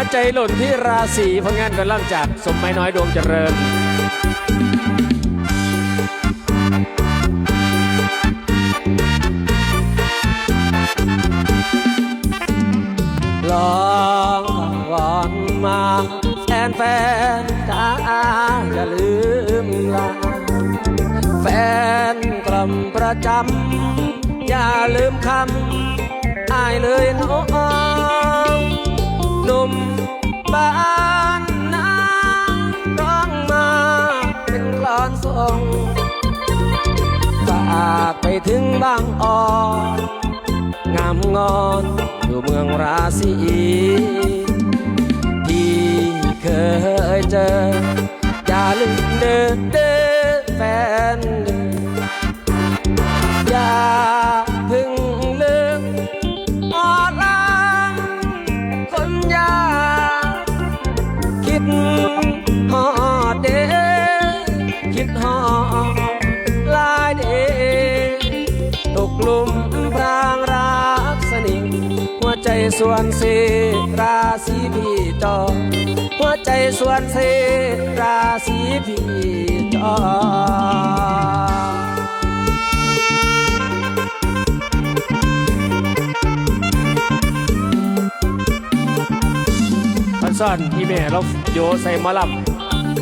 วใจหล่นที่ราศีผลงานกำลังจากสมไม้น้อยดวงเจริญลองวอนมาแฟนแฟนๆจ้าอย่าลืมลาแฟนกล่อมประจำอย่าลืมคำอายเลยน้อง นุ่มบ้านนาร้องมาเป็นกลอนทรงฝากไปถึงบางอ่อนงามงอนอยู่เมืองราศีที่เคยเจอ อย่าลืมเดินเด้อแฟน อย่า ส่วนเสราศีพี่จอหัวใจส่วนเสราศีพี่จอพันซ่อนพี่แม่เราโยใส่มอล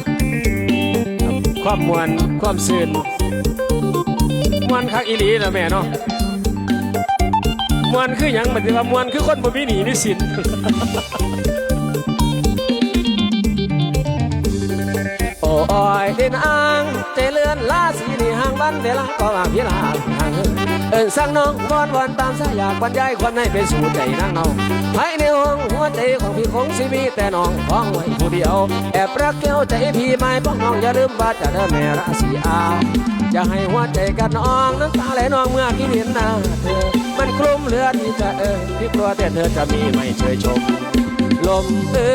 ำความมวนความซื่นมวนคักอีหลีนะแม่เนาะ มวนคือหยังบัดนี้ว่ามวนคือคนบ่มีหนีมีสินโอ้ยเดินอ่างใจเลื่อนลาสีนี่ห่างวันเวลาก็อ่างพิลาห่างเหินเอินสั่งน้องวอนวอนตามสายอยากบรรยายความในเป็นสู่ใจนางเนาภายในห้องหัวใจของพี่คงสิมีแต่น้องพ้องไว้ผู้เดียว แอบรักเกี้ยวใจพี่ไม่ป้องน้องอย่าลืมว่าจะเดินแม่ราศีอาจะให้หัวใจกับน้องน้ำตาไหลนองเมื่อพี่เห็นหน้าเธอ มันคลุ้มเลือที่จะเอ่ยพี่กลัวแต่เธอจะมีไม่เชยชม ลมเอ้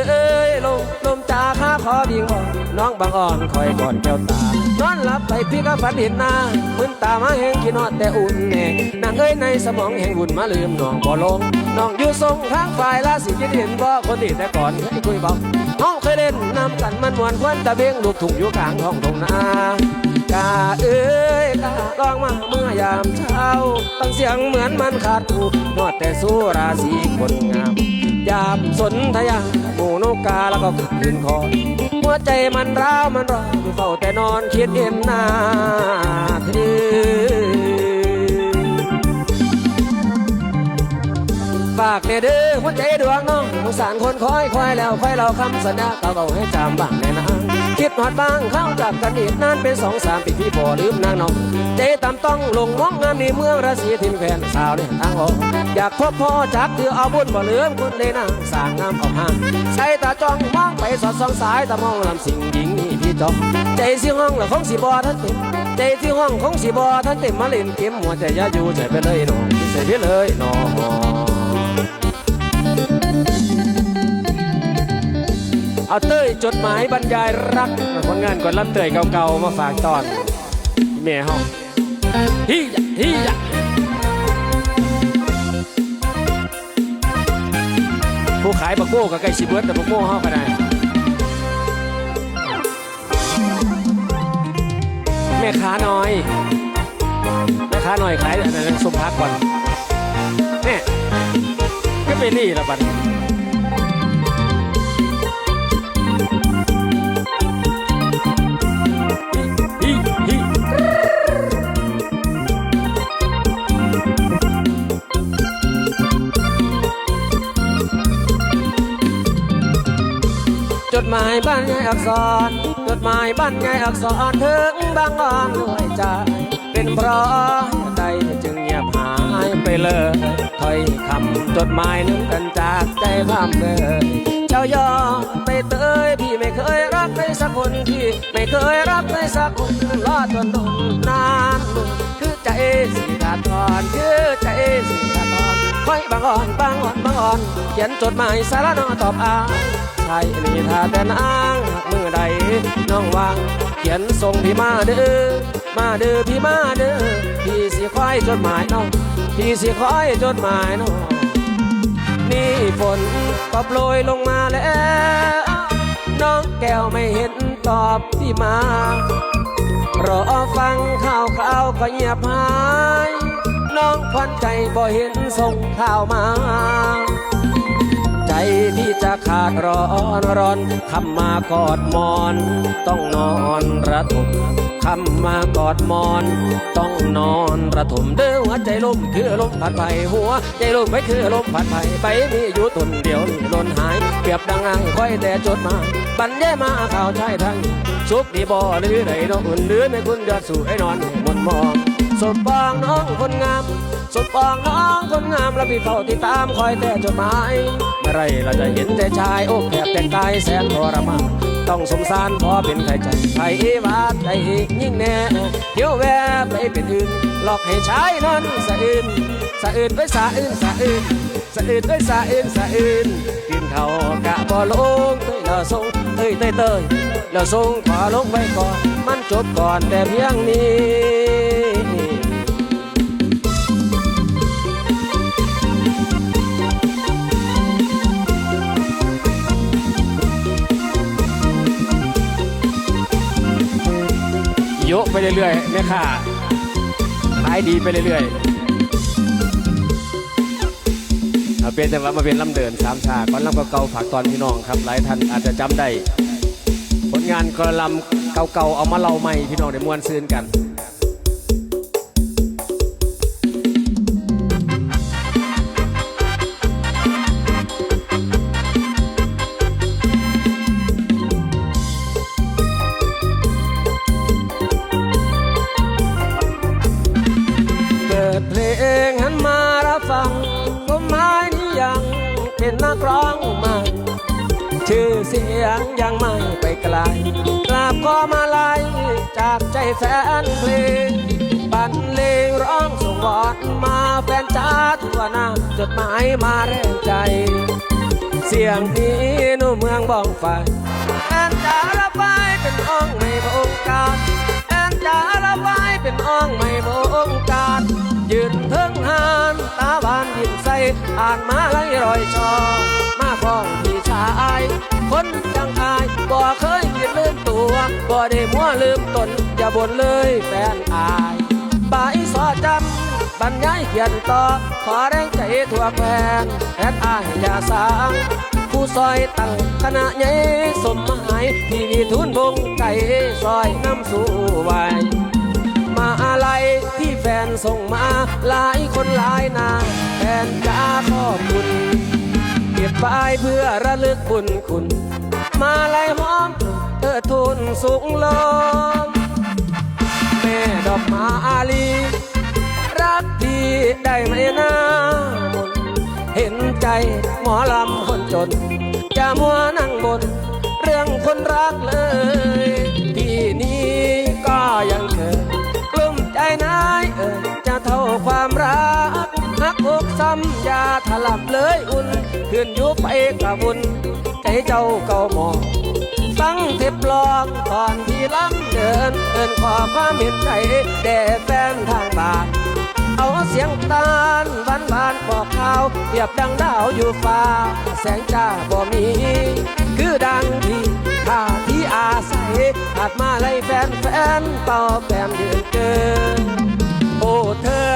ยลมลมจ่าข้าขอดีงอนน้องบางอ่อนคอยก่อนแก้วตานอนหลับไปพี่ก็ฝันเห็นหน้ามึนตามาแห้งขี้นอนแต่อุ่นแน่นางเอ้ยในสมองแห่งบุญมาลืมน้องบ่ลงน้องอยู่ทรงทางฝ่ายราศีคิดเห็นบ่คนที่แต่ก่อนเคยคุยบอกน้องเคยเล่นน้ำกันมันมวนควันตะเบงลูกทุ่งอยู่กลางท้องทงนา กาเอ้ยกาลองมาเมื่อยามเช้า ตั้งเสียงเหมือนมันขาดถูนอดแต่สู้ราศีคนงาม ยามสนทยาหมูนกกาแล้วก็คืนคอหัวใจมันร้าวมันร้อนเฝ้าแต่นอนคิดเห็นหน้าเธอฝากเนี่ยเด้อหัวใจดวงน้องสงสารคนคอยคอยแล้วคอยเราคำสัญญาเก่าๆให้จำบ้างแน่นะ คิดหอดบ้างเข้าจับกันอีกนานเป็นสองสามปีพี่พอลืมนางน้องใจตามต้องลงมองงามในเมืองราศีทินแฟนสาวเนี่ยทางออกอยากพบพ่อจักคือเอาบุญบ่เหลือมคนเลยนะสร้างงามเอาห้างใส่ตาจ้องมองไปสอดส่องสายตามองลำสิ่งหญิงนี่พี่จองใจสิห้องละคงสิบอท่านเต็มใจที่ห้องคงสิบอท่านเต็มมาเล่นเกมหัวใจอยาอยู่ใจไปเลยน้องใจไปเลยน้อง เอาเต้ยจดหมายบรรยายรักผลงานก่อนรับเต้ยเก่าๆมาฝากตอนแม่ห้องฮิยะฮิยะผู้ขายบักโก้กับไก่ชิเบิร์ตแต่บักโก้ห้องก็ได้แม่ค้าน้อยแม่ค้าน้อยขายอันนั้นสมพักก่อนแน่ก็ไปรี่ละบัด ดหมายบ้านใหญ่อักษรจดหมายบ้านใหญ่อักษรถึงบางอ่อนด้วยใจเป็นเพราะใดจึงเงียบหายไปเลยถ้อยคำจดหมายนึงกันจากใจพร่ำเลยเจ้ายอมไปเตยพี่ไม่เคยรักใครสักคนที่ไม่เคยรักใครสักคนรอจนโดนนานคือใจสิขาดตอนคือใจสิขาดตอนคอยบางอ่อนบางอ่อนบางอ่อนเขียนจดหมายสารนอตอบอ่า นใช่นี่ถ้าแต่นางหากมือใดน้องวางเขียนส่งพี่มาเด้อมาเด้อพี่มาเด้อพี่สิคอยจดหมายน้องพี่สิคอยจดหมายน้องนี่ฝนก็โปรยลงมาแล้วน้องแก้วไม่เห็นตอบที่มารอฟังข่าวข่าวก็เงียบหาย น้องควันใจบ่เห็นส่งข่าวมา ใจที่จะขาดร้อนร้อนคำมากอดมอน ต้องนอนระทมคำมากอดมอน ต้องนอนระทมเด้อหัวใจลมคือลมผัดไปหัวใจลมไม่คือลมผัดไปไปมีอยู่ตนเดียวมีลนหาย เปรียบดังอ้างค่อยแต่จดหมายบรรยายมาข่าวชายทั้งสุขดีบ่หรือใดน้องอุ่นหรือไม่คุณเดือดสู่ให้นอนมนมอง สบปองน้องคนงามสุดปองน้องคนงามและพี่เฝ้าติดตามคอยแต่จดหมายเมื่อไรเราจะเห็นแต่ชายอกแคบแต่งกายแสนทรมานต้องสงสารพอเป็นใครใจใครวาดใจยิ่งแน่เที่ยวแวบไปเป็นอื่นหลอกให้ชายนั้นสะอื่นสะอื่นไว้สะอื่นสะอื่นสะอื่นไว้สะอื่นสะอื่นกินเขากะบ่ลงเตยละทรงเตยเตยเตยแล้วทรงขอลงไว้ก่อนมันจบก่อนแต่เพียงนี้ รื่อยๆแม่ค่ะขายดีไปเรื่อยๆเอาเป็นแต่ว่ามาเป็นลำเดินสามชาก่อนลำเก่าๆฝากตอนพี่น้องครับ หลายท่านอาจจะจำได้ ผลงานกระลำเก่าๆเอามาเล่าใหม่พี่น้องได้มวนซืนกัน ยงยังไม่ไปไกลกราบก็มาลายจากใจแฟนเพลงบันเลงร้องส่งวอนมาแฟนจ้าทั่วหน้าจดหมายมาแรงใจ เสียงนี้นุ่มเมืองบ้องไฟแฟนจ๋าละไปเป็นอ้องไม่บงการแฟนจ๋าละไปเป็นอ้องไม่บงการยืนเทิงหานตาบานยิ้มใสอ่านมาไล่รอยชอมาพ้องพี่ชาย คนจังอายบ่เคยคิดลืมตัวบ่ได้มัวลืมตนอย่าบ่นเลยแฟนอายบายสอจำบรรยายเขียนต่อ ขอแรงใจทั่วแฟนแอดอายอย่าสางผู้ซอยตั้งคณะใหญ่สมหมายที่มีทุนวงไก่ซอยน้ำสู่ไวมาอะไรที่แฟนส่งมาหลายคนหลายนาแฟนจ้าขอบคุณ ก็บไว้เพื่อระลึกบุญคุณ มาลายหอมเธอทุนสูงลมแม่ดอกมาลี รักพี่ได้ไหมนามนเห็นใจหมอลำคนจน จะมัวนั่งบน เรื่องคนรักเลยพี่นี้ก็ยังเคยกลุ้มใจนายเอ่ยจะเท่า ซ้ำอยาถลับเลยอุ่นขึ้นอยุบไปกับบุญใจเจ้าเก่าหมองฟังเทปลองก่อนที่ล้ำเดินเอินขอความเห็นใจแด่แฟนทางบานเอาเสียงตาลบานบานบอกข่าวเปรียบดังดาวอยู่ฟ้า แสงจ้าบ่มี คือดังที่ข้าที่อาศัยอาจมาไล่แฟนแฟนเป่าแปมยืนเกินโอ้เธอ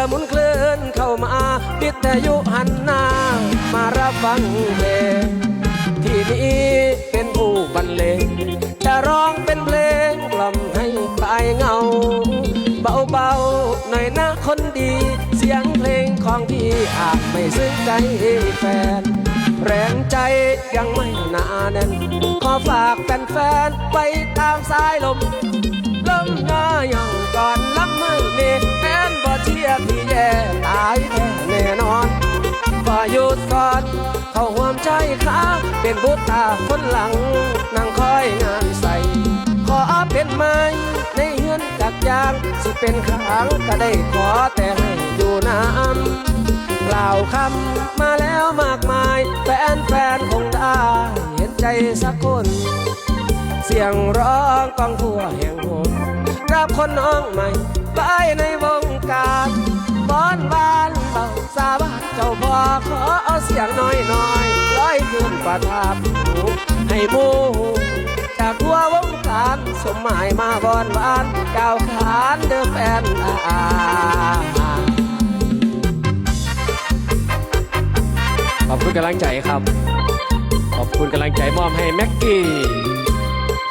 หมุนเคลื่อนเข้ามาวิทยุหันหน้า มารับฟังเพลงที่นี้เป็นผู้บรรเลงจะร้องเป็นเพลงกล่อมให้คลายเงา เบาๆหน่อยนะคนดี เสียงเพลงของพี่อาจไม่ซึ้งใจแฟนแรงใจยังไม่หนาแน่น ขอฝากแฟนๆไว้ตามสายลม ลมหน้าอย่างก่อนลำมือนี่แม่น ยุดก่อนเขาห่วมใจข้าเป็นบุตรตาคนหลังนั่งคอยงานใส่ขอเป็นไม้ในเฮือนจักยาง สิเป็นขางก็ได้ขอแต่ให้อยู่น้ำกล่าวคำมาแล้วมากมาย แฟนแฟนคงได้เห็นใจสักคน เสียงร้องกองทั่วแห่งหน รับคนน้องใหม่ไปในวงการบอนบานเบาสาบานเจ้าพ่อขอเอาเสียงน้อยน้อยร้อยขึ้นไปทาบหูให้มูจากทั่ววงการสมหมายมาบอนหวานกล่าขานเดอแฟนอาขอบคุณกำลังใจครับ ขอบคุณกำลังใจมอบให้แม็กกี้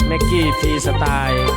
แม็กกี้ทีสไตล์